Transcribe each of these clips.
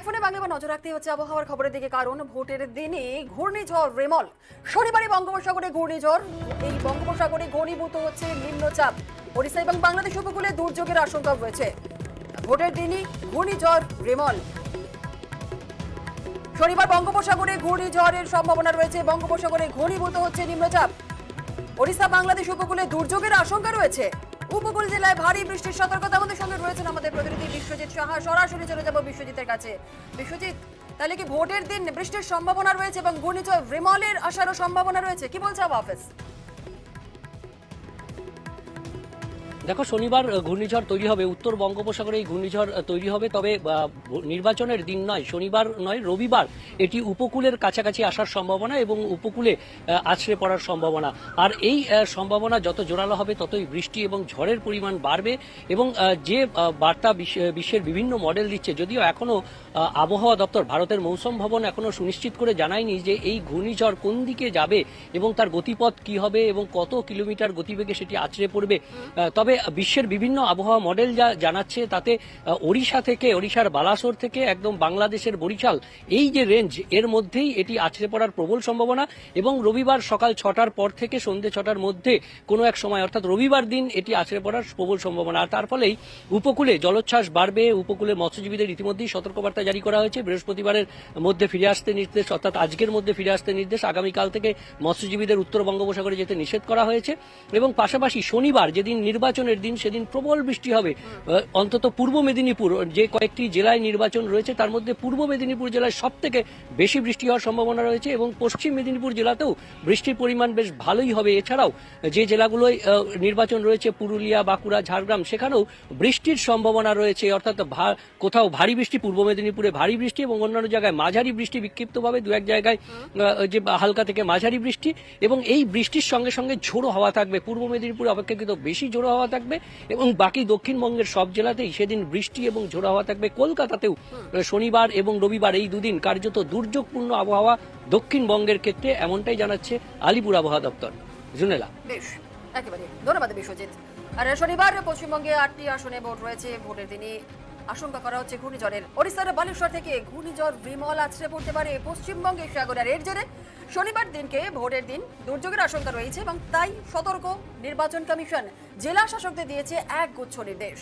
এক ফোনে বাংলা নজর রাখতে হচ্ছে আবহাওয়ার খবরের দিকে, কারণ ভোটের দিনে ঘূর্ণিঝড় রেমল। শনিবারে বঙ্গোপসাগরে ঘূর্ণিঝড়, এই বঙ্গোপসাগরে ঘনীভূত হচ্ছে নিম্নচাপ। ওড়িশা এবং বাংলাদেশ উপকূলে দুর্যোগের আশঙ্কা রয়েছে। ভোটের দিনই ঘূর্ণিঝড় রেমল। শনিবার বঙ্গোপসাগরে ঘূর্ণিঝড়ের সম্ভাবনা রয়েছে, বঙ্গোপসাগরে ঘনীভূত হচ্ছে নিম্নচাপ। ওড়িশা, বাংলাদেশ উপকূলে দুর্যোগের আশঙ্কা রয়েছে। উপকূল জেলায় ভারী বৃষ্টির সতর্কতা আমাদের সঙ্গে বিশ্বজিৎ সাহা সরাসরি চলে যাব বিশ্বজিতের কাছে। বিশ্বজিৎ, তাহলে কি ভোটের দিন বৃষ্টির সম্ভাবনা রয়েছে এবং ঘূর্ণিঝড় রিমলের আসারও সম্ভাবনা রয়েছে? কি বলছে আবহাওয়া অফিস? দেখো, শনিবার ঘূর্ণিঝড় তৈরি হবে। উত্তর বঙ্গোপসাগরে এই ঘূর্ণিঝড় তৈরি হবে। তবে নির্বাচনের দিন নয়, শনিবার নয়, রবিবার এটি উপকূলের কাছাকাছি আসার সম্ভাবনা এবং উপকূলে আছড়ে পড়ার সম্ভাবনা। আর এই সম্ভাবনা যত জোরালো হবে, ততই বৃষ্টি এবং ঝড়ের পরিমাণ বাড়বে এবং যে বার্তা বিশ্ব- বিশ্বের বিভিন্ন মডেল দিচ্ছে, যদিও এখনও আবহাওয়া দপ্তর ভারতের মৌসুম ভবন এখনও সুনিশ্চিত করে জানায়নি যে এই ঘূর্ণিঝড় কোন দিকে যাবে এবং তার গতিপথ কি হবে এবং কত কিলোমিটার গতিবেগে সেটি আছড়ে পড়বে। তবে বিশ্বের বিভিন্ন আবহাওয়া মডেল যা জানাচ্ছে তাতে ওড়িশা থেকে, ওড়িশার বালাসোর থেকে একদম বাংলাদেশের বরিশাল। এই যে রেঞ্জ, এর মধ্যেই এটি আছড়ে পড়ার প্রবল সম্ভাবনা এবং রবিবার সকাল ছটার পর থেকে সন্ধ্যে ছটার মধ্যে কোনো এক সময়, অর্থাৎ রবিবার দিন এটি আছড়ে পড়ার প্রবল সম্ভাবনা। আর তার ফলেই উপকূলে জলোচ্ছ্বাস বাড়বে, উপকূলে মৎস্যজীবীদের ইতিমধ্যেই সতর্কবার্তা জারি করা হয়েছে। বৃহস্পতিবারের মধ্যে ফিরে আসতে নির্দেশ, অর্থাৎ আজকের মধ্যে ফিরে আসতে নির্দেশ আগামীকাল থেকে মৎস্যজীবীদের উত্তর বঙ্গোপসাগরে যেতে নিষেধ করা হয়েছে। এবং পাশাপাশি শনিবার যেদিন নির্বাচনের দিন সেদিন প্রবল বৃষ্টি হবে। অন্তত পূর্ব মেদিনীপুর, যে কয়েকটি জেলায় নির্বাচন রয়েছে, তার মধ্যে পূর্ব মেদিনীপুর জেলায় সব থেকে বেশি বৃষ্টি হওয়ার সম্ভাবনা রয়েছে এবং পশ্চিম মেদিনীপুর জেলাতেও বৃষ্টির পরিমাণ বেশ ভালোই হবে। এছাড়াও যে জেলাগুলোয় নির্বাচন রয়েছে, পুরুলিয়া, বাঁকুড়া, ঝাড়গ্রাম, সেখানেও বৃষ্টির সম্ভাবনা রয়েছে। অর্থাৎ কোথাও ভারী বৃষ্টি, পূর্ব মেদিনীপুরে ভারী বৃষ্টি এবং অন্যান্য জায়গায় মাঝারি বৃষ্টি বিক্ষিপ্তভাবে দু এক জায়গায় যে হালকা থেকে মাঝারি বৃষ্টি এবং এই বৃষ্টির সঙ্গে সঙ্গে ঝোড়ো হাওয়া থাকবে। পূর্ব মেদিনীপুরে অপেক্ষাকৃত বেশি ঝোড়ো হাওয়া থাকবে এবং বাকি দক্ষিণবঙ্গের সব জেলাতেই সেদিন বৃষ্টি এবং ঝোড়ো হাওয়া থাকবে। কলকাতাতেও শনিবার এবং রবিবার এই দুদিন কার্যত দুর্যোগপূর্ণ আবহাওয়া দক্ষিণবঙ্গের ক্ষেত্রে এমনটাই জানাচ্ছে আলিপুর আবহাওয়া দপ্তর। জুনেলা। ধন্যবাদ বিশ্বজিৎ। আর শনিবার পশ্চিমবঙ্গে আটটি আসনে ভোট রয়েছে, ভোটের দিনে আশঙ্কা করা হচ্ছে ঘূর্ণিঝড়ের। ওড়িশার বালেশ্বর থেকে ঘূর্ণিঝড় বিমল আছড়ে পড়তে পারে। পশ্চিমবঙ্গের সাগরের এর জেরে শনিবার দিনকে ভোটের দিন দুর্যোগের আশঙ্কা রয়েছে এবং তাই সতর্ক নির্বাচন কমিশন জেলা শাসকদের দিয়েছে এক গুচ্ছ নির্দেশ।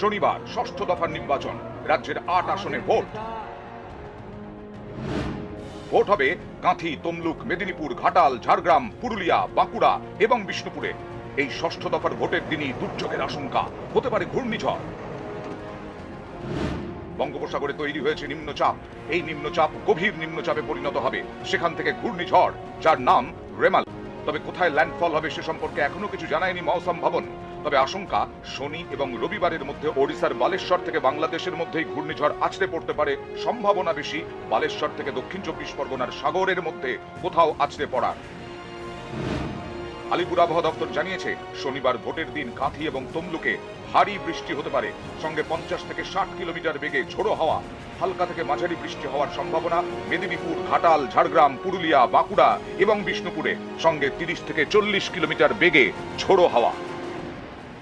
শনিবার ষষ্ঠ দফার নির্বাচন, রাজ্যের আট আসনে ভোট। ভোট হবে কাঁথি, তমলুক, মেদিনীপুর, ঘাটাল, ঝাড়গ্রাম, পুরুলিয়া, বাঁকুড়া এবং বিষ্ণুপুরে। এই ষষ্ঠ দফার ভোটের দিনই দুর্যোগের আশঙ্কা, হতে পারে ঘূর্ণিঝড়। বঙ্গোপসাগরে তৈরি হয়েছে নিম্নচাপ। এই নিম্নচাপ গভীর নিম্নচাপে পরিণত হবে। সেখান থেকে ঘূর্ণিঝড়, যার নাম রেমাল। তবে কোথায় ল্যান্ডফল হবে সে সম্পর্কে এখনও কিছু জানায়নি মৌসম ভবন। তবে আশঙ্কা, শনি এবং রবিবারের মধ্যে ওড়িশার বালেশ্বর থেকে বাংলাদেশের মধ্যেই ঘূর্ণিঝড় আছড়ে পড়তে পারে। সম্ভাবনা বেশি বালেশ্বর থেকে দক্ষিণ চব্বিশ পরগনার সাগরের মধ্যে কোথাও আছড়ে পড়ার। আলিপুর আবহাওয়া দপ্তর জানিয়েছে, শনিবার ভোটের দিন কাঁথি এবং তমলুকে ভারী বৃষ্টি হতে পারে। সঙ্গে পঞ্চাশ থেকে ষাট কিলোমিটার বেগে ঝোড়ো হাওয়া, হালকা থেকে মাঝারি বৃষ্টি হওয়ার সম্ভাবনা মেদিনীপুর, ঘাটাল, ঝাড়গ্রাম, পুরুলিয়া, বাঁকুড়া এবং বিষ্ণুপুরে। সঙ্গে তিরিশ থেকে চল্লিশ কিলোমিটার বেগে ঝোড়ো হাওয়া।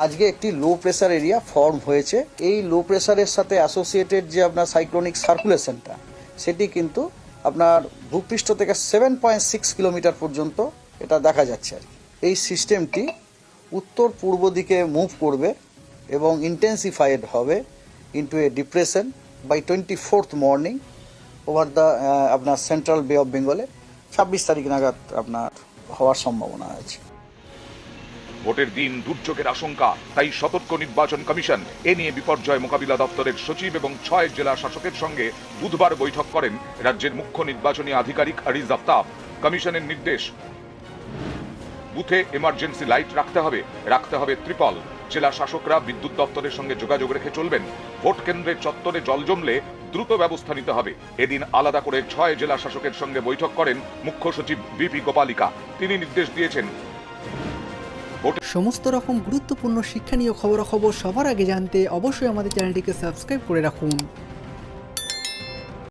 আজকে একটি লো প্রেসার এরিয়া ফর্ম হয়েছে। এই লো প্রেসারের সাথে অ্যাসোসিয়েটেড যে আপনার সাইক্লোনিক সার্কুলেশনটা সেটি কিন্তু আপনার ভূপৃষ্ঠ থেকে সেভেন পয়েন্ট সিক্স কিলোমিটার পর্যন্ত এটা দেখা যাচ্ছে আর কি। এই সিস্টেমটি উত্তর পূর্ব দিকে মুভ করবে এবং ইন্টেন্সিফাইড হবে into a depression by twenty fourth morning over the আপনার সেন্ট্রাল বে অফ বেঙ্গলে ছাব্বিশ তারিখ নাগাদ আপনার হওয়ার সম্ভাবনা আছে। ভোটের দিন দুর্যোগের আশঙ্কা, তাই সতর্ক নির্বাচন কমিশন এ নিয়ে বিপর্যয় মোকাবিলা দপ্তরের সচিব এবং ছয় জেলা শাসকের সঙ্গে বুধবার বৈঠক করেন রাজ্যের মুখ্য নির্বাচনী আধিকারিক আরিজ আফতাব কমিশনের নির্দেশ বুথে এমার্জেন্সি লাইট রাখতে হবে। রাখতে হবে ত্রিপল। জেলা শাসকরা বিদ্যুৎ দপ্তরের সঙ্গে যোগাযোগ রেখে চলবেন। ভোট কেন্দ্রের চত্বরে জল জমলে দ্রুত ব্যবস্থা নিতে হবে। এদিন আলাদা করে ছয় জেলা শাসকের সঙ্গে বৈঠক করেন মুখ্য সচিব বিপি গোপালিকা। তিনি নির্দেশ দিয়েছেন। সমস্ত রকম গুরুত্বপূর্ণ শিক্ষা শিক্ষণীয় খবরাখবর সবার আগে জানতে অবশ্যই আমাদের চ্যানেলটিকে সাবস্ক্রাইব করে রাখুন।